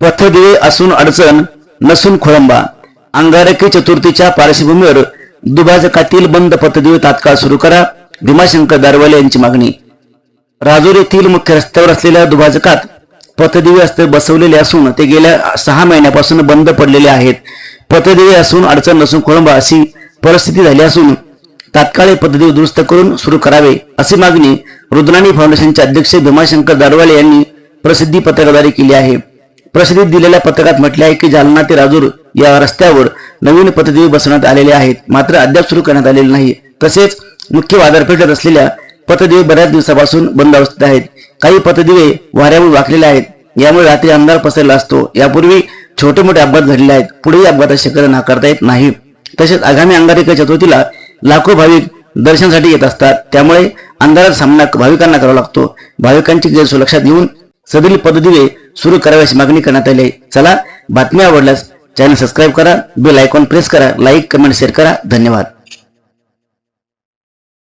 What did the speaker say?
पथदिवे असून अडचण नसून खोळंबा. अंगारकी चतुर्थीच्या पार्श्वभूमीवर दुभाजकातील बंद पथदिवे तात्काळ सुरू करा भीमाशंकर दारवाले यांची मागणी. राजूर येथील मुख्य रस्त्यावर असलेल्या दुभाजकात पथदिवे असते बसवलेले असून ते गेल्या सहा महिन्यापासून बंद पडलेले आहेत. पथदिवे असून अडचण नसून खोळंबा अशी परिस्थिती झाली असून तात्काळ हे पथदिवे दुरुस्त करून सुरू करावे अशी मागणी रुद्राणी फाउंडेशनचे अध्यक्ष भीमाशंकर दारवाले यांनी प्रसिद्धी पत्रकाद्वारे केली आहे. प्रसिद्धीत दिलेल्या पत्रकात म्हटले आहे की जालना ते राजूर या रस्त्यावर नवीन पथदिवे बसवण्यात आलेले आहेत. मात्र अद्याप सुरू करण्यात आलेले नाही. तसेच मुख्य बाजारपेठेत असलेल्या पथदिवे बऱ्याच दिवसापासून बंद अवस्थेत आहेत. काही पथदिवे वाऱ्यावर वाकलेले आहेत. यामुळे रात्री अंधार पसरला असतो. यापूर्वी छोटे मोठे अपघात झालेले आहेत. पुढेही अपघाताची शक्यता नाकारता येत नाही. तसेच आगामी अंगारिका चतुर्थीला लाखो भाविक दर्शनासाठी येत असतात. त्यामुळे अंधारात सामना भाविकांना करावा लागतो. भाविकांची गैरसोय लक्षात घेऊन सदरील पद्धतीने सुरू कराव्याची मागणी करण्यात आली आहे. चला बातमी आवडल्यास चॅनल सबस्क्राईब करा बेल आयकॉन प्रेस करा लाईक कमेंट शेअर करा. धन्यवाद.